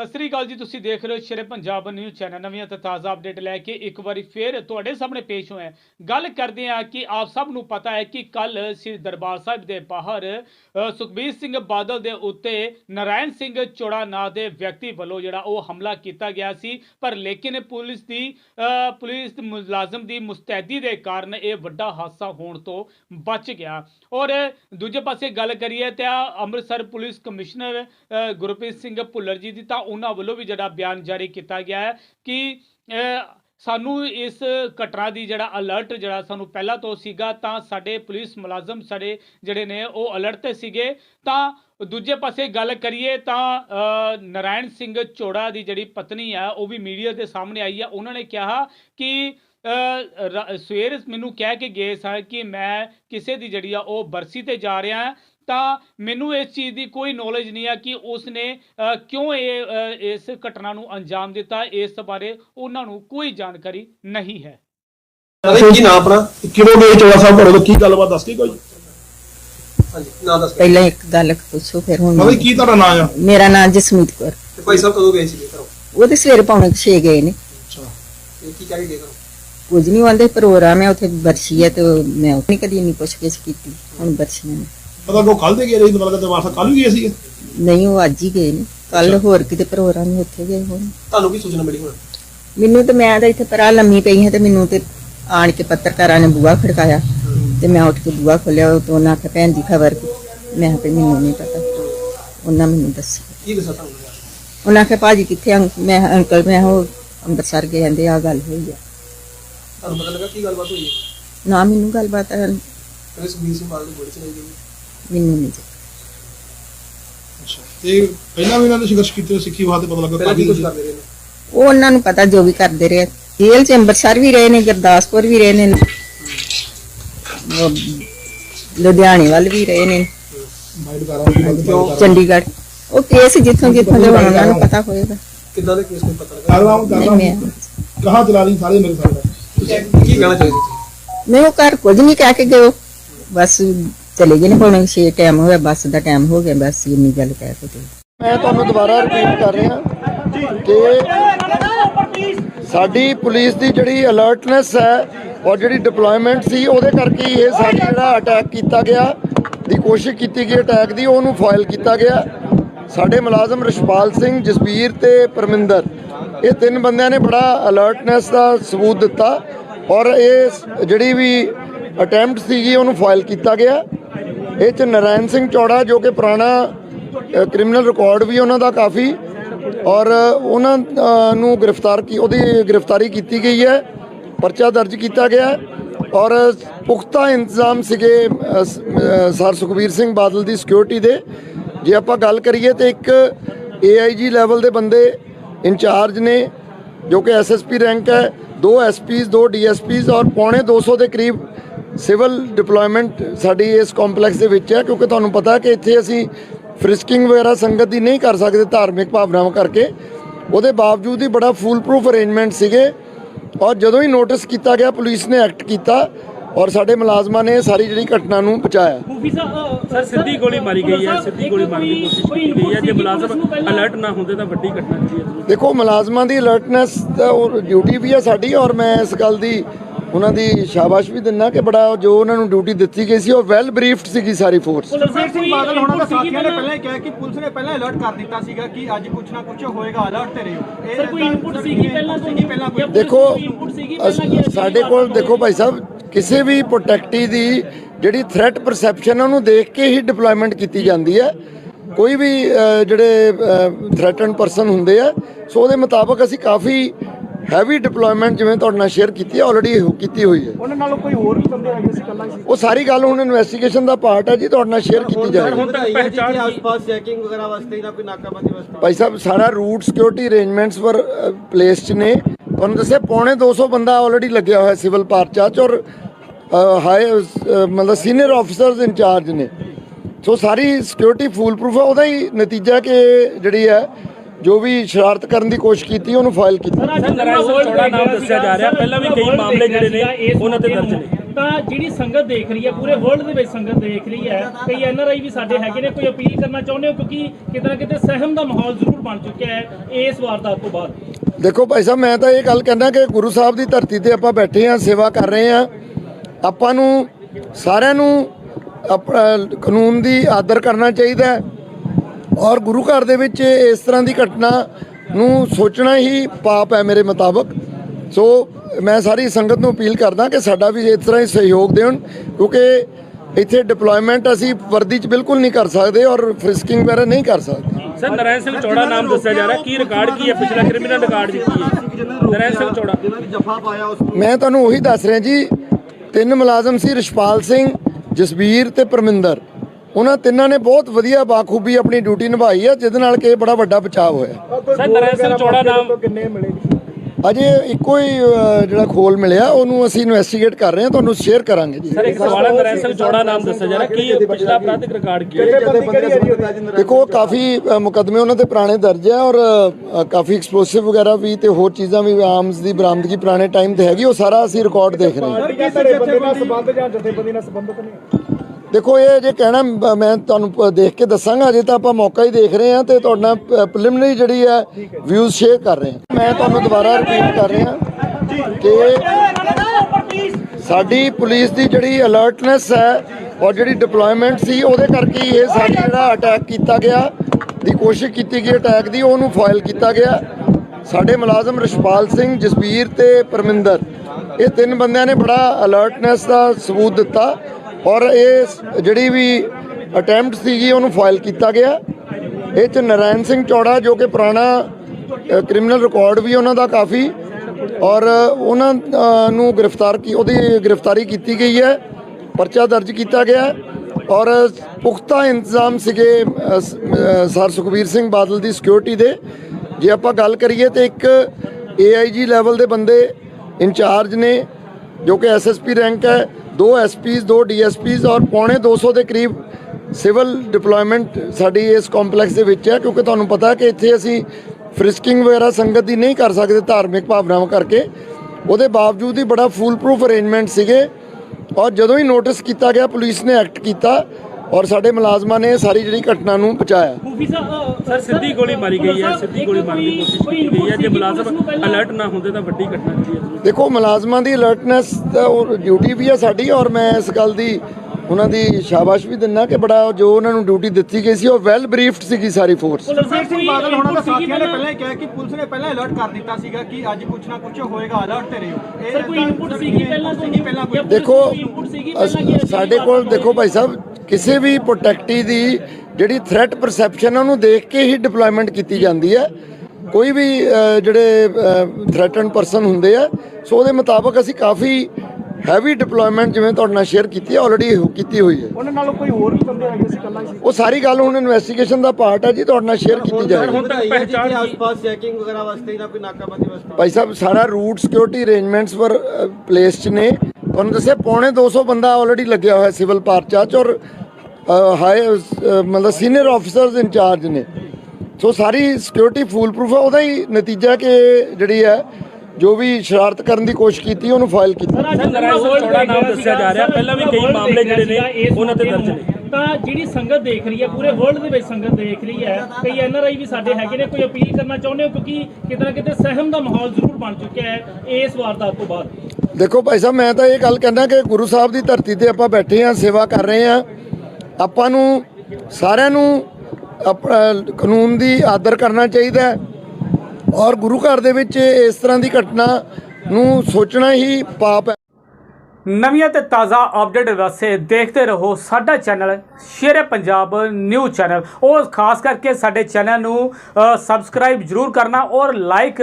ਸਤਿ ਸ੍ਰੀ ਅਕਾਲ ਜੀ, ਤੁਸੀਂ ਦੇਖ ਰਹੇ ਹੋ ਸ਼ੇਰੇ ਪੰਜਾਬ ਨਿਊਜ਼ ਚੈਨਲ, ਨਵੀਆਂ ਤੇ ਤਾਜ਼ਾ ਅਪਡੇਟ ਲੈ ਕੇ ਇੱਕ ਵਾਰੀ ਫੇਰ ਤੁਹਾਡੇ ਸਾਹਮਣੇ ਪੇਸ਼ ਹੋਇਆ ਗੱਲ ਕਰਦੇ ਹਾਂ ਕਿ ਆਪ ਸਭ ਨੂੰ ਪਤਾ ਹੈ ਕਿ ਕੱਲ ਸ੍ਰੀ ਦਰਬਾਰ ਸਾਹਿਬ ਦੇ ਬਾਹਰ ਸੁਖਬੀਰ ਸਿੰਘ ਬਾਦਲ ਦੇ ਉੱਤੇ ਨਰਾਇਣ ਸਿੰਘ ਚੋੜਾ ਨਾਂ ਦੇ ਵਿਅਕਤੀ ਵੱਲੋਂ ਜਿਹੜਾ ਉਹ ਹਮਲਾ ਕੀਤਾ ਗਿਆ ਸੀ। ਪਰ ਲੇਕਿਨ ਪੁਲਿਸ ਦੀ ਪੁਲਿਸ ਮੁਲਾਜ਼ਮ ਦੀ ਮੁਸਤੈਦੀ ਦੇ ਕਾਰਨ ਇਹ ਵੱਡਾ ਹਾਦਸਾ ਹੋਣ ਤੋਂ ਬਚ ਗਿਆ। ਔਰ ਦੂਜੇ ਪਾਸੇ ਗੱਲ ਕਰੀਏ ਤਾਂ ਅੰਮ੍ਰਿਤਸਰ ਪੁਲਿਸ ਕਮਿਸ਼ਨਰ ਗੁਰਪ੍ਰੀਤ ਸਿੰਘ ਭੁੱਲਰ ਜੀ ਦੀ ਤਾਂ ਉਹਨਾਂ ਵੱਲੋਂ ਵੀ ਜਿਹੜਾ ਬਿਆਨ ਜਾਰੀ ਕੀਤਾ ਗਿਆ ਹੈ ਕਿ ਸਾਨੂੰ ਇਸ ਘਟਨਾ ਦੀ ਜਿਹੜਾ ਅਲਰਟ ਜਿਹੜਾ ਸਾਨੂੰ ਪਹਿਲਾਂ ਤੋਂ ਸੀਗਾ ਤਾਂ ਸਾਡੇ ਪੁਲਿਸ ਮੁਲਾਜ਼ਮ ਸਾਡੇ ਜਿਹੜੇ ਨੇ ਉਹ ਅਲਰਟ ਤੇ ਸੀਗੇ। ਤਾਂ ਦੂਜੇ ਪਾਸੇ ਗੱਲ ਕਰੀਏ ਤਾਂ ਅ, ਨਰਾਇਣ ਸਿੰਘ ਚੋੜਾ ਦੀ ਜਿਹੜੀ ਪਤਨੀ ਆ ਉਹ ਵੀ ਮੀਡੀਆ ਦੇ ਸਾਹਮਣੇ ਆਈ ਆ ਉਹਨਾਂ ਨੇ ਕਿਹਾ ਕਿ ਸਵੇਰ ਮੈਨੂੰ ਕਹਿ ਕੇ ਗਏ ਸਨ ਕਿ ਮੈਂ ਕਿਸੇ ਦੀ ਜਿਹੜੀ ਆ ਉਹ ਬਰਸੀ ਤੇ ਜਾ ਰਿਹਾ ਹਾਂ ਤਾਂ ਮੈਨੂੰ ਇਸ ਚੀਜ਼ ਦੀ ਕੋਈ ਨੌਲੇਜ ਨਹੀਂ ਆ ਕਿ ਉਸ ਨੇ ਕਿਉਂ ਇਹ ਇਸ ਘਟਨਾ ਨੂੰ ਅੰਜਾਮ ਦਿੱਤਾ ਇਸ ਬਾਰੇ ਉਹਨਾਂ ਨੂੰ ਕੋਈ ਜਾਣਕਾਰੀ ਨਹੀਂ ਹੈ। ਅਰੇ ਕੀ ਨਾਂ ਆਪਣਾ? ਕਿਉਂ ਗਏ ਚੋਲਾ ਸਾਹਿਬ ਘਰੋਂ ਤੋਂ ਕੀ ਗੱਲਬਾਤ ਦੱਸ ਕੇ ਕੋਈ? ਹਾਂਜੀ ਨਾਂ ਦੱਸ ਕੇ ਪਹਿਲਾਂ ਇੱਕ ਗੱਲ ਪੁੱਛੋ ਫਿਰ ਹੁਣ ਮਤਲਬ ਕੀ ਤੁਹਾਡਾ ਨਾਂ ਆ? ਮੇਰਾ ਨਾਮ ਜਸਮੀਤ ਕੌਰ। ਤੇ ਭਾਈ ਸਾਹਿਬ ਕਦੋਂ ਗਏ ਸੀਗੇ ਘਰੋਂ? ਉਹ ਤੇ ਸਵੇਰੇ ਪੌਣੇ 6 ਗਏ ਨੇ। ਅੱਛਾ। ਤੇ ਕੀ ਕਹਿ ਗਏ ਘਰੋਂ? ਕੁਝ ਨਹੀਂ ਆਂਦੇ ਪ੍ਰੋਗਰਾਮ ਹੈ ਉੱਥੇ ਬਰਸ਼ੀ ਹੈ ਤੇ ਮੈਂ ਉਹ ਨਹੀਂ ਕਦੀ ਇੰਨੀ ਪੁੱਛਗਿੱਛ ਕੀਤੀ ਹੁਣ ਬਰਸ਼ੀਆਂ ਨੇ ਪਤਾ ਕੋ ਕੱਲ ਦੇ ਗਏ ਰਹੀ ਮਤਲਬ ਕਿ ਦਰਬਾਰ ਸਾਹਿਬ ਕੱਲ ਵੀ ਗਏ ਸੀ ਨਹੀਂ ਉਹ ਅੱਜ ਹੀ ਗਏ ਨੇ। ਕੱਲ ਹੋਰ ਕਿਤੇ ਪ੍ਰੋਗਰਾਮ ਹੈ ਉੱਥੇ ਗਏ ਹੋਣ। ਤੁਹਾਨੂੰ ਕੀ ਸੂਚਨਾ ਮਿਲੀ ਹੁਣ? ਮੈਨੂੰ ਤੇ ਮੈਂ ਤਾਂ ਇੱਥੇ ਪਰਾਂ ਲੰਮੀ ਪਈ ਹਾਂ ਤੇ ਮੈਨੂੰ ਤੇ ਆਣ ਕੇ ਪੱਤਰਕਾਰਾਂ ਨੇ ਬੂਹਾ ਖੜਕਾਇਆ ਤੇ ਮੈਂ ਉੱਠ ਕੇ ਬੂਹਾ ਖੋਲਿਆ ਉਹ ਤੋਂ ਉਹਨਾਂ ਆਖਿਆ ਭੈਣ ਦੀ ਖਬਰ ਮੈਂ ਵੀ ਮੈਨੂੰ ਨਹੀਂ ਪਤਾ। ਉਹਨਾਂ ਮੈਨੂੰ ਦੱਸਿਆ। ਕੀ ਦੱਸਾਂ ਤੁਹਾਨੂੰ? ਯਾਰ? ਉਹਨਾਂ ਆਖਿਆ ਭਾਜੀ ਕਿੱਥੇ ਮੈਂ ਅੰਕਲ ਮੈਂ ਉਹ ਅੰਮ੍ਰਿਤਸਰ ਗਏ ਕਹਿੰਦੇ ਆ ਗੱਲ ਹੋਈ ਆ। ਤੁਹਾਨੂੰ ਪਤਾ ਲੱਗਾ ਕੀ ਗੱਲਬਾਤ ਹੋਈ ਹੈ? ਨਾ ਮੈਨੂੰ ਗੱਲਬਾਤ ਹੈ, ਕਹਿੰਦੇ ਸੁਖਬੀਰ ਸਿੰਘ ਬਾਦਲ ਦੀ ਗੋਲੀ ਚਲਾਈ ਗਈ ਮੈਨੂੰ ਨਹੀਂ ਜੀ। ਅੱਛਾ। ਤੇ ਪਹਿਲਾਂ ਵੀ ਇਹਨਾਂ ਨੇ ਸੰਘਰਸ਼ ਕੀਤੇ ਹੋਏ ਸਿੱਖੀ ਵਾਦ ਤੇ ਪਤਾ ਲੱਗਾ ਪਹਿਲਾਂ ਕੀ ਕਾਫੀ ਕੁਝ ਕਰਦੇ ਰਹੇ ਨੇ। ਉਹ ਉਹਨਾਂ ਨੂੰ ਪਤਾ ਜੋ ਵੀ ਕਰਦੇ ਰਹੇ। ਜੇਲ੍ਹ ਚ ਅੰਮ੍ਰਿਤਸਰ ਵੀ ਰਹੇ ਨੇ ਗੁਰਦਾਸਪੁਰ ਵੀ ਰਹੇ ਨੇ। ਉਹ ਲੁਧਿਆਣੇ ਵੱਲ ਵੀ ਰਹੇ ਨੇ। ਮਾਈਂਡ ਕਰਾਂ ਕਿਉਂ? ਚੰਡੀਗੜ੍ਹ। ਉਹ ਕੇਸ ਜਿੱਥੋਂ ਜਿੱਥੋਂ ਦੇ ਹੋਣ, ਉਹਨਾਂ ਨੂੰ ਪਤਾ ਹੋਏਗਾ। ਕਿੱਦਾਂ ਦੇ ਕੇਸ ਕੋਈ ਪਤਾ ਲੱਗਾ? ਕਰ ਰਹਾ ਹੂੰ ਕਰ ਨਹੀਂ ਰਹਾ ਮੈਂ ਹੂੰ ਕਹਾਂ ਚਲਾ ਰਹੀ ਸਾਰੇ ਮੇਰੇ ਸਾਹਮਣੇ? ਕੀ ਕਹਿਣਾ ਚਾਹੀਦਾ ਤੁਸੀਂ ਮੈਂ ਉਹ ਘਰ ਕੁਝ ਨਹੀਂ ਕਹਿ ਕੇ ਗਏ ਉਹ। ਬਸ ਚਲੇ ਗਏ ਨੇ ਪੌਣੇ 6 ਟਾਈਮ ਹੋਇਆ ਬੱਸ ਦਾ ਟਾਈਮ ਹੋ ਗਿਆ ਬਸ ਇੰਨੀ ਗੱਲ ਕਹਿ ਕੇ ਗਏ। ਮੈਂ ਤੁਹਾਨੂੰ ਦੁਬਾਰਾ ਰਿਪੀਟ ਕਰ ਰਿਹਾ ਕਿ ਸਾਡੀ ਪੁਲਿਸ ਦੀ ਜਿਹੜੀ ਅਲਰਟਨੈਸ ਹੈ ਔਰ ਜਿਹੜੀ ਡਿਪਲੋਇਮੈਂਟ ਸੀ ਉਹਦੇ ਕਰਕੇ ਹੀ ਇਹ ਸਾਡੀ ਜਿਹੜਾ ਅਟੈਕ ਕੀਤਾ ਗਿਆ ਦੀ ਕੋਸ਼ਿਸ਼ ਕੀਤੀ ਗਈ ਅਟੈਕ ਦੀ ਉਹਨੂੰ ਫਾਇਲ ਕੀਤਾ ਗਿਆ। ਸਾਡੇ ਮੁਲਾਜ਼ਮ ਰਿਸ਼ਪਾਲ ਸਿੰਘ ਜਸਬੀਰ ਤੇ ਪਰਮਿੰਦਰ। ਇਹ ਤਿੰਨ ਬੰਦਿਆਂ ਨੇ ਬੜਾ ਅਲਰਟਨੈਸ ਦਾ ਸਬੂਤ ਦਿੱਤਾ ਔਰ ਇਹ ਜਿਹੜੀ ਵੀ ਅਟੈਂਪਟ ਸੀਗੀ ਉਹਨੂੰ ਫਾਈਲ ਕੀਤਾ ਗਿਆ। ਇਹ ਚ ਨਰਾਇਣ ਸਿੰਘ ਚੌੜਾ ਜੋ ਕਿ ਪੁਰਾਣਾ ਕ੍ਰਿਮੀਨਲ ਰਿਕਾਰਡ ਵੀ ਉਹਨਾਂ ਦਾ ਕਾਫੀ ਔਰ ਉਹਨਾਂ ਨੂੰ ਗ੍ਰਿਫਤਾਰ ਕੀ, ਉਹਦੀ ਗ੍ਰਿਫਤਾਰੀ ਕੀਤੀ ਗਈ ਹੈ, ਪਰਚਾ ਦਰਜ ਕੀਤਾ ਗਿਆ ਔਰ ਪੁਖਤਾ ਇੰਤਜ਼ਾਮ ਸੀਗੇ ਸਰ ਸੁਖਬੀਰ ਸਿੰਘ ਬਾਦਲ ਦੀ ਸਿਕਿਉਰਿਟੀ ਦੇ। ਜੇ ਆਪਾਂ ਗੱਲ ਕਰੀਏ ਤੇ ਇੱਕ ਏਆਈਜੀ ਲੈਵਲ ਦੇ ਬੰਦੇ ਇੰਚਾਰਜ ਨੇ, ਜੋ ਕਿ ਐਸਐਸਪੀ ਰੈਂਕ ਹੈ, ਦੋ ਐਸਪੀਸ ਦੋ ਡੀਐਸਪੀਸ ਔਰ ਪੌਣੇ 200 ਦੇ ਕਰੀਬ ਸਿਵਲ ਡਿਪਲੋਇਮੈਂਟ ਸਾਡੀ ਇਸ ਕੰਪਲੈਕਸ ਦੇ ਵਿੱਚ ਹੈ, ਕਿਉਂਕਿ ਤੁਹਾਨੂੰ ਪਤਾ ਹੈ ਕਿ ਇੱਥੇ ਅਸੀਂ ਫ੍ਰਿਸਕਿੰਗ ਵਗੈਰਾ ਸੰਗਤ ਦੀ ਨਹੀਂ ਕਰ ਸਕਦੇ ਧਾਰਮਿਕ ਭਾਵਨਾਵਾਂ ਕਰਕੇ। ਉਹਦੇ ਬਾਵਜੂਦ ਹੀ ਬੜਾ ਫੂਲ ਪ੍ਰੂਫ ਅਰੇਂਜਮੈਂਟ ਸੀਗੇ ਔਰ ਜਦੋਂ ਹੀ ਨੋਟਿਸ ਕੀਤਾ ਗਿਆ, ਪੁਲਿਸ ਨੇ ਐਕਟ ਕੀਤਾ ਔਰ ਸਾਡੇ ਮੁਲਾਜ਼ਮਾਂ ਨੇ ਸਾਰੀ ਜਿਹੜੀ ਘਟਨਾ ਨੂੰ ਬਚਾਇਆ ਸਰ ਸਿੱਧੀ ਗੋਲੀ ਮਾਰੀ ਗਈ ਹੈ ਸਿੱਧੀ ਗੋਲੀ ਮਾਰਨ ਦੀ ਕੋਸ਼ਿਸ਼ ਕੀਤੀ ਗਈ ਹੈ। ਜੇ ਮੁਲਾਜ਼ਮ ਅਲਰਟ ਨਾ ਹੁੰਦੇ ਤਾਂ ਵੱਡੀ ਘਟਨਾ ਜਿਹੜੀ ਹੈ। ਦੇਖੋ ਮੁਲਾਜ਼ਮਾਂ ਦੀ ਅਲਰਟਨੈਸ ਉਹ ਡਿਊਟੀ ਵੀ ਹੈ ਸਾਡੀ ਔਰ ਮੈਂ ਇਸ ਗੱਲ ਦੀ ਉਹਨਾਂ ਦੀ ਸ਼ਾਬਾਸ਼ ਵੀ ਦਿੰਦਾ ਕਿ ਬੜਾ ਜੋ ਉਹਨਾਂ ਨੂੰ ਡਿਊਟੀ ਦਿੱਤੀ ਗਈ ਸੀ ਉਹ ਵੈਲ ਬਰੀਫਡ ਸੀਗੀ ਸਾਰੀ ਫੋਰਸ ਸੁਖਬੀਰ ਸਿੰਘ ਬਾਦਲ ਹੋਣਾ ਦਾ ਸਾਥੀਆਂ ਨੇ ਪਹਿਲਾਂ? ਹੀ ਕਿਹਾ ਕਿ ਪੁਲਿਸ ਨੇ ਪਹਿਲਾਂ ਅਲਰਟ ਕਰ ਦਿੱਤਾ ਸੀਗਾ ਕਿ ਅੱਜ ਕੁਝ ਨਾ ਕੁਝ ਹੋਏਗਾ ਅਲਰਟ ਤੇ ਰਹੋ। ਸਰ ਕੋਈ ਇਨਪੁਟ ਸੀਗੀ ਪਹਿਲਾਂ ਸੀਗੀ ਪਹਿਲਾਂ ਕੋਈ ਦੇਖੋ ਸਾਡੇ ਕੋਲ ਦੇਖੋ ਭਾਈ ਸਾਹਿਬ ਕਿਸੇ ਵੀ ਪ੍ਰੋਟੈਕਟੀ ਦੀ ਜਿਹੜੀ ਥ੍ਰੈਟ ਪਰਸੈਪਸ਼ਨ ਉਹਨੂੰ ਦੇਖ ਕੇ ਹੀ ਡਿਪਲੋਇਮੈਂਟ ਕੀਤੀ ਜਾਂਦੀ ਹੈ। ਕੋਈ ਵੀ ਜਿਹੜੇ ਥ੍ਰੈਟਨ ਪਰਸਨ ਹੁੰਦੇ ਆ ਸੋ ਉਹਦੇ ਮੁਤਾਬਕ ਅਸੀਂ ਕਾਫੀ ਹੈਵੀ ਡਿਪਲੋਇਮੈਂਟ ਜਿਵੇਂ ਤੁਹਾਡੇ ਨਾਲ ਸ਼ੇਅਰ ਕੀਤੀ ਹੈ ਆਲਰੇਡੀ ਕੀਤੀ ਹੋਈ ਹੈ। ਉਹਨਾਂ ਨਾਲੋਂ ਕੋਈ ਹੋਰ ਵੀ ਬੰਦੇ ਹੈਗੇ ਸੀ ਕੱਲਾ ਹੀ ਸੀ ਉਹ ਸਾਰੀ ਗੱਲ ਹੁਣ ਇਨਵੈਸਟੀਗੇਸ਼ਨ ਦਾ ਪਾਰਟ ਹੈ ਜੀ ਤੁਹਾਡੇ ਨਾਲ ਸ਼ੇਅਰ ਕੀਤੀ ਜਾਏਗੀ। ਹੁਣ ਤੱਕ ਪਹਿਚਾਣ ਆਸ-ਪਾਸ ਚੈਕਿੰਗ ਵਗੈਰਾ ਵਾਸਤੇ ਜਾਂ ਕੋਈ ਨਾਕਾਬੰਦੀ ਵਾਸਤੇ। ਭਾਈ ਸਾਹਿਬ ਸਾਰਾ ਰੂਟ ਸਿਕਿਉਰਿਟੀ ਅਰੇਂਜਮੈਂਟਸ ਪਰ ਪਲੇਸ ਚ ਨੇ। ਤੁਹਾਨੂੰ ਦੱਸਿਆ ਪੌਣੇ 200 ਬੰਦਾ ਆਲਰੇਡੀ ਲੱਗਿਆ ਹੋਇਆ ਸਿਵਲ ਪਾਰਚਾ ਚ ਔਰ ਹਾਈ ਮਤਲਬ ਸੀਨੀਅਰ ਆਫੀਸਰਸ ਇੰਚਾਰਜ ਨੇ। ਸੋ ਸਾਰੀ ਸਿਕਿਉਰਿਟੀ ਫੂਲ ਪ੍ਰੂਫ ਹੈ ਉਹਦਾ ਹੀ ਨਤੀਜਾ ਕਿ ਜਿਹੜੀ ਹੈ ਜੋ ਵੀ ਸ਼ਰਾਰਤ ਕਰਨ ਦੀ ਕੋਸ਼ਿਸ਼ ਕੀਤੀ ਉਹਨੂੰ ਫਾਈਲ ਕੀਤਾ। ਚੌੜਾ ਨਾਮ ਦੱਸਿਆ ਜਾ ਰਿਹਾ। ਪਹਿਲਾਂ ਵੀ ਕਈ ਮਾਮਲੇ ਜਿਹੜੇ ਨੇ ਉਹਨਾਂ ਤੇ ਦਰਜ ਨੇ। ਤਾਂ ਜਿਹੜੀ ਸੰਗਤ ਦੇਖ ਰਹੀ ਹੈ ਪੂਰੇ ਵਰਲਡ ਦੇ ਵਿੱਚ ਸੰਗਤ ਦੇਖ ਰਹੀ ਹੈ। ਕਈ ਐਨਆਰਆਈ ਵੀ ਸਾਡੇ ਹੈਗੇ ਨੇ ਕੋਈ ਅਪੀਲ ਕਰਨਾ ਚਾਹੁੰਦੇ ਹੋ ਕਿਉਂਕਿ ਕਿਤੇ ਨਾ ਕਿਤੇ ਸਹਿਮ ਦਾ ਮਾਹੌਲ ਜ਼ਰੂਰ ਬਣ ਚੁੱਕਿਆ ਹੈ ਇਸ ਵਾਰਦਾਤ ਤੋਂ ਬਾਅਦ। ਦੇਖੋ ਭਾਈ ਸਾਹਿਬ, ਮੈਂ ਤਾਂ ਇਹ ਗੱਲ ਕਹਿੰਦਾ ਕਿ ਗੁਰੂ ਸਾਹਿਬ ਦੀ ਧਰਤੀ ਤੇ ਆਪਾਂ ਬੈਠੇ ਹਾਂ, ਸੇਵਾ ਕਰ ਰਹੇ ਹਾਂ। ਆਪਾਂ ਨੂੰ ਸਾਰਿਆਂ ਨੂੰ ਆਪਣਾ ਕਾਨੂੰਨ ਦੀ ਆਦਰ ਕਰਨਾ ਚਾਹੀਦਾ ਔਰ ਗੁਰੂ ਘਰ ਦੇ ਵਿੱਚ ਇਸ ਤਰ੍ਹਾਂ ਦੀ ਘਟਨਾ ਨੂੰ ਸੋਚਣਾ ਹੀ ਪਾਪ ਹੈ ਮੇਰੇ ਮੁਤਾਬਕ। ਸੋ ਮੈਂ ਸਾਰੀ ਸੰਗਤ ਨੂੰ ਅਪੀਲ ਕਰਦਾ ਕਿ ਸਾਡਾ ਵੀ ਇਸ ਤਰ੍ਹਾਂ ਹੀ ਸਹਿਯੋਗ ਦੇਣ, ਕਿਉਂਕਿ ਇੱਥੇ ਡਿਪਲੋਇਮੈਂਟ ਅਸੀਂ ਵਰਦੀ 'ਚ ਬਿਲਕੁਲ ਨਹੀਂ ਕਰ ਸਕਦੇ ਔਰ ਫ੍ਰਿਸਕਿੰਗ ਵਗੈਰਾ ਨਹੀਂ ਕਰ ਸਕਦੇ। ਸਰ ਨਰੈਣ ਸਿੰਘ ਚੌੜਾ ਨਾਮ ਦੱਸਿਆ ਜਾ ਰਿਹਾ। ਕੀ ਰਿਕਾਰਡ ਕੀ ਹੈ? ਪਿਛਲਾ ਕ੍ਰਿਮੀਨਲ ਰਿਕਾਰਡ ਕੀ ਹੈ? ਨਰੈਣ ਸਿੰਘ ਚੌੜਾ। ਨੇ ਜੱਫਾ ਪਾਇਆ ਉਸ ਮੈਂ ਤੁਹਾਨੂੰ ਉਹੀ ਦੱਸ ਰਿਹਾ ਜੀ ਤਿੰਨ ਮੁਲਾਜ਼ਮ ਸੀ ਰਿਸ਼ਪਾਲ ਸਿੰਘ ਜਸਵੀਰ ਤੇ ਪਰਮਿੰਦਰ। ਉਹਨਾਂ ਤਿੰਨਾਂ ਨੇ ਬਹੁਤ ਵਧੀਆ ਬਾਖੂਬੀ ਆਪਣੀ ਡਿਊਟੀ ਨਿਭਾਈ ਹੈ ਜਿਹਦੇ ਨਾਲ ਕਿ ਇਹ ਬੜਾ ਵੱਡਾ ਬਚਾਅ ਹੋਇਆ। ਸਰ ਨਰੈਣ ਸਿੰਘ ਚੌੜਾ ਨਾਮ ਅਜੇ ਇੱਕੋ ਹੀ ਜਿਹੜਾ ਖੋਲ ਮਿਲਿਆ ਉਹਨੂੰ ਅਸੀਂ ਇਨਵੈਸਟੀਗੇਟ ਕਰ ਰਹੇ ਹਾਂ ਤੁਹਾਨੂੰ ਸ਼ੇਅਰ ਕਰਾਂਗੇ ਜੀ। ਸਰ ਇੱਕ ਸਵਾਲ ਹੈ ਨਰੈਣ ਸਿੰਘ ਚੌੜਾ ਨਾਮ ਦੱਸਿਆ ਜਾ ਰਿਹਾ ਕੀ ਪਿਛਲਾ ਅਪਰਾਧਿਕ ਰਿਕਾਰਡ ਕੀ ਹੈ ਦੇਖੋ ਕਾਫੀ ਅ, ਮੁਕੱਦਮੇ ਉਹਨਾਂ ਤੇ ਪੁਰਾਣੇ ਦਰਜ ਹੈ ਔਰ ਅ, ਕਾਫੀ ਐਕਸਪਲੋਸਿਵ ਵਗੈਰਾ ਵੀ ਤੇ ਹੋਰ ਚੀਜ਼ਾਂ ਵੀ ਆਰਮਸ ਦੀ ਬਰਾਮਦਗੀ ਪੁਰਾਣੇ ਟਾਈਮ ਤੇ ਹੈਗੀ ਉਹ ਸਾਰਾ ਅਸੀਂ ਰਿਕਾਰਡ ਦੇਖ ਰਹੇ ਹਾਂ। ਦੇਖੋ, ਇਹ ਜੇ ਕਹਿਣਾ ਮੈਂ ਤੁਹਾਨੂੰ ਪ- ਦੇਖ ਕੇ ਦੱਸਾਂਗਾ, ਅਜੇ ਤਾਂ ਆਪਾਂ ਮੌਕਾ ਹੀ ਦੇਖ ਰਹੇ ਹਾਂ ਤੇ ਤੁਹਾਡੇ ਨਾਲ ਪ੍ਰੀਲਿਮਿਨਰੀ ਜਿਹੜੀ ਹੈ ਵਿਊਜ਼ ਸ਼ੇਅਰ ਕਰ ਰਹੇ ਹਾਂ। ਮੈਂ ਤੁਹਾਨੂੰ ਦੁਬਾਰਾ ਰਿਪੀਟ ਕਰ ਰਿਹਾ ਕਿ ਸਾਡੀ ਪੁਲਿਸ ਦੀ ਜਿਹੜੀ ਅਲਰਟਨੈਸ ਹੈ ਔਰ ਜਿਹੜੀ ਡਿਪਲੋਇਮੈਂਟ ਸੀ, ਉਹਦੇ ਕਰਕੇ ਇਹ ਸਾਡਾ ਜਿਹੜਾ ਅਟੈਕ ਕੀਤਾ ਗਿਆ, ਦੀ ਕੋਸ਼ਿਸ਼ ਕੀਤੀ ਗਈ ਅਟੈਕ ਦੀ, ਉਹਨੂੰ ਫਾਇਲ ਕੀਤਾ ਗਿਆ। ਸਾਡੇ ਮੁਲਾਜ਼ਮ ਰਿਸ਼ਪਾਲ ਸਿੰਘ, ਜਸਬੀਰ ਤੇ ਪਰਮਿੰਦਰ, ਇਹ ਤਿੰਨ ਬੰਦਿਆਂ ਨੇ ਬੜਾ ਅਲਰਟਨੈਸ ਦਾ ਸਬੂਤ ਦਿੱਤਾ। ਔਰ ਇਹ ਜਿਹੜੀ ਵੀ ਅਟੈਂਪਟ ਸੀਗੀ, ਉਹਨੂੰ ਫਾਈਲ ਕੀਤਾ ਗਿਆ। ਇਹ ਚ ਨਰਾਇਣ ਸਿੰਘ ਚੌੜਾ, ਜੋ ਕਿ ਪੁਰਾਣਾ ਕ੍ਰਿਮੀਨਲ ਰਿਕਾਰਡ ਵੀ ਉਹਨਾਂ ਦਾ ਕਾਫੀ, ਔਰ ਉਹਨਾਂ ਨੂੰ ਗ੍ਰਿਫਤਾਰ ਕੀ, ਉਹਦੀ ਗ੍ਰਿਫਤਾਰੀ ਕੀਤੀ ਗਈ ਹੈ, ਪਰਚਾ ਦਰਜ ਕੀਤਾ ਗਿਆ। ਔਰ ਪੁਖਤਾ ਇੰਤਜ਼ਾਮ ਸੀਗੇ ਸਰ ਸੁਖਬੀਰ ਸਿੰਘ ਬਾਦਲ ਦੀ ਸਿਕਿਉਰਿਟੀ ਦੇ। ਜੇ ਆਪਾਂ ਗੱਲ ਕਰੀਏ ਤੇ ਇੱਕ ਏਆਈਜੀ ਲੈਵਲ ਦੇ ਬੰਦੇ ਇੰਚਾਰਜ ਨੇ, ਜੋ ਕਿ ਐਸਐਸਪੀ ਰੈਂਕ ਹੈ ਦੋ ਐਸਪੀਸ ਦੋ ਡੀਐਸਪੀਸ ਔਰ ਪੌਣੇ 200 ਦੇ ਕਰੀਬ ਸਿਵਲ ਡਿਪਲੋਇਮੈਂਟ ਸਾਡੀ ਇਸ ਕੰਪਲੈਕਸ ਦੇ ਵਿੱਚ ਹੈ, ਕਿਉਂਕਿ ਤੁਹਾਨੂੰ ਪਤਾ ਕਿ ਇੱਥੇ ਅਸੀਂ ਫ੍ਰਿਸਕਿੰਗ ਵਗੈਰਾ ਸੰਗਤ ਦੀ ਨਹੀਂ ਕਰ ਸਕਦੇ ਧਾਰਮਿਕ ਭਾਵਨਾਵਾਂ ਕਰਕੇ। ਉਹਦੇ ਬਾਵਜੂਦ ਹੀ ਬੜਾ ਫੂਲ ਪ੍ਰੂਫ ਅਰੇਂਜਮੈਂਟ ਸੀਗੇ ਔਰ ਜਦੋਂ ਹੀ ਨੋਟਿਸ ਕੀਤਾ ਗਿਆ ਪੁਲਿਸ ਨੇ ਐਕਟ ਕੀਤਾ ਔਰ ਸਾਡੇ ਮੁਲਾਜ਼ਮਾਂ ਨੇ ਸਾਰੀ ਜਿਹੜੀ ਘਟਨਾ ਨੂੰ ਸਾਹਿਬ ਸਰ ਸਿੱਧੀ ਗੋਲੀ ਮਾਰੀ ਗਈ ਹੈ ਸਿੱਧੀ ਗੋਲੀ ਮਾਰਨ ਦੀ ਕੋਸ਼ਿਸ਼ ਕੀਤੀ ਗਈ ਹੈ। ਜੇ ਮੁਲਾਜ਼ਮ ਅਲਰਟ ਨਾ ਹੁੰਦੇ ਤਾਂ ਵੱਡੀ ਘਟਨਾ ਜਿਹੜੀ ਹੈ ਦੇਖੋ ਮੁਲਾਜ਼ਮਾਂ ਦੀ ਅਲਰਟਨੈਸ ਉਹ ਡਿਊਟੀ ਵੀ ਹੈ ਸਾਡੀ ਔਰ ਮੈਂ ਇਸ ਗੱਲ ਦੀ ਉਹਨਾਂ ਦੀ ਸ਼ਾਬਾਸ਼ ਵੀ ਦਿੰਦਾ ਕਿ ਬੜਾ ਜੋ ਉਹਨਾਂ ਨੂੰ ਡਿਊਟੀ ਦਿੱਤੀ ਗਈ ਸੀ ਉਹ ਵੈਲ ਬਰੀਫਡ ਸੀਗੀ ਸਾਰੀ ਫੋਰਸ ਸੁਖਬੀਰ ਸਿੰਘ ਬਾਦਲ ਹੋਣਾ ਦਾ ਸਾਥੀਆਂ ਨੇ ਪਹਿਲਾਂ? ਹੀ ਕਿਹਾ ਕਿ ਪੁਲਿਸ ਨੇ ਪਹਿਲਾਂ ਅਲਰਟ ਕਰ ਦਿੱਤਾ ਸੀਗਾ ਕਿ ਅੱਜ ਕੁਝ ਨਾ ਕੁਝ ਹੋਏਗਾ ਅਲਰਟ ਤੇ ਰਹੋ। ਇਹ ਸਰ ਕੋਈ ਇਨਪੁਟ ਸੀਗੀ ਪਹਿਲਾਂ ਤੋਂ? ਸੀਗੀ ਪਹਿਲਾਂ ਕੋਈ। ਦੇਖੋ ਸਾਡੇ ਕੋਲ ਦੇਖੋ ਭਾਈ ਸਾਹਿਬ ਕਿਸੇ ਵੀ ਪ੍ਰੋਟੈਕਟੀ ਦੀ ਜਿਹੜੀ ਥ੍ਰੈਟ ਪਰਸੈਪਸ਼ਨ ਉਹਨੂੰ ਦੇਖ ਕੇ ਹੀ ਡਿਪਲੋਇਮੈਂਟ ਕੀਤੀ ਜਾਂਦੀ ਹੈ ਕੋਈ ਵੀ ਜਿਹੜੇ ਥ੍ਰੈਟਨ ਪਰਸਨ ਹੁੰਦੇ ਆ ਸੋ ਉਹਦੇ ਮੁਤਾਬਕ ਅਸੀਂ ਕਾਫੀ ਹੈਵੀ ਡਿਪਲੋਇਮੈਂਟ ਜਿਵੇਂ ਤੁਹਾਡੇ ਨਾਲ ਸ਼ੇਅਰ ਕੀਤੀ ਹੈ ਆਲਰੇਡੀ ਕੀਤੀ ਹੋਈ ਹੈ। ਉਹਨਾਂ ਨਾਲੋਂ ਕੋਈ ਹੋਰ ਵੀ ਬੰਦੇ ਹੈਗੇ ਸੀ ਕੱਲਾ ਹੀ ਉਹ ਸਾਰੀ ਗੱਲ ਹੁਣ ਇਨਵੈਸਟੀਗੇਸ਼ਨ ਦਾ ਪਾਰਟ ਹੈ ਜੀ ਤੁਹਾਡੇ ਨਾਲ ਸ਼ੇਅਰ ਕੀਤੀ ਜਾਏਗੀ। ਹੁਣ ਪਹਿਚਾਣ ਆਸ-ਪਾਸ ਚੈਕਿੰਗ ਵਗੈਰਾ ਵਾਸਤੇ ਨਾ ਕੋਈ ਨਾਕਾਬੰਦੀ ਵਾਸਤੇ। ਭਾਈ ਸਾਹਿਬ ਸਾਰਾ ਰੂਟ ਸਿਕਿਉਰਿਟੀ ਅਰੇਂਜਮੈਂਟਸ ਪਰ ਪਲੇਸ ਚ ਨੇ। ਤੁਹਾਨੂੰ ਦੱਸਿਆ ਪੌਣੇ 200 ਬੰਦਾ ਆਲਰੇਡੀ ਲੱਗਿਆ ਹੋਇਆ ਸਿਵਲ ਪਾਰਚਾ ਚ। ਔਰ ਹਾਈ ਮਤਲਬ ਸੀਨੀਅਰ ਆਫੀਸਰਸ ਇੰਚਾਰਜ ਨੇ। ਸੋ ਸਾਰੀ ਸਿਕਿਉਰਿਟੀ ਫੂਲ ਪ੍ਰੂਫ ਹੈ ਉਹਦਾ ਹੀ ਨਤੀਜਾ ਕਿ ਜਿਹੜੀ ਹੈ ਜੋ ਵੀ ਸ਼ਰਾਰਤ ਕਰਨ ਦੀ ਕੋਸ਼ਿਸ਼ ਕੀਤੀ ਉਹਨੂੰ ਫਾਈਲ ਕੀਤਾ। ਚੌੜਾ ਨਾਮ ਦੱਸਿਆ ਜਾ ਰਿਹਾ ਪਹਿਲਾਂ ਵੀ ਕਈ ਮਾਮਲੇ ਜਿਹੜੇ ਨੇ ਉਹਨਾਂ ਤੇ ਦਰਜ ਨੇ। ਤਾਂ ਜਿਹੜੀ ਸੰਗਤ ਦੇਖ ਰਹੀ ਹੈ ਪੂਰੇ ਵਰਲਡ ਦੇ ਵਿੱਚ ਸੰਗਤ ਦੇਖ ਰਹੀ ਹੈ। ਕਈ ਐਨਆਰਆਈ ਵੀ ਸਾਡੇ ਹੈਗੇ ਨੇ ਕੋਈ ਅਪੀਲ ਕਰਨਾ ਚਾਹੁੰਦੇ ਹੋ ਕਿਉਂਕਿ ਕਿਤੇ ਨਾ ਕਿਤੇ ਸਹਿਮ ਦਾ ਮਾਹੌਲ ਜ਼ਰੂਰ ਬਣ ਚੁੱਕਿਆ ਹੈ ਇਸ ਵਾਰਦਾਤ ਤੋਂ ਬਾਅਦ। ਦੇਖੋ ਭਾਈ ਸਾਹਿਬ, ਮੈਂ ਤਾਂ ਇਹ ਗੱਲ ਕਹਿੰਦਾ ਕਿ ਗੁਰੂ ਸਾਹਿਬ ਦੀ ਧਰਤੀ ਤੇ ਆਪਾਂ ਬੈਠੇ ਹਾਂ, ਸੇਵਾ ਕਰ ਰਹੇ ਹਾਂ। ਆਪਾਂ ਨੂੰ ਸਾਰਿਆਂ ਨੂੰ ਆਪਣਾ ਕਾਨੂੰਨ ਦੀ ਆਦਰ ਕਰਨਾ ਚਾਹੀਦਾ ਹੈ। ਔਰ ਗੁਰੂ ਘਰ ਦੇ ਵਿੱਚ ਇਸ ਤਰ੍ਹਾਂ ਦੀ ਘਟਨਾ ਨੂੰ ਸੋਚਣਾ ਹੀ ਪਾਪ ਹੈ। ਨਵੀਆਂ ਤੇ ਤਾਜ਼ਾ ਅਪਡੇਟ ਵਾਸਤੇ ਦੇਖਦੇ ਰਹੋ ਸਾਡਾ channel Shere Punjab news channel ਉਹ ਖਾਸ ਕਰਕੇ ਸਾਡੇ ਚੈਨਲ ਨੂੰ ਸਬਸਕ੍ਰਾਈਬ ਜਰੂਰ ਕਰਨਾ ਔਰ ਲਾਈਕ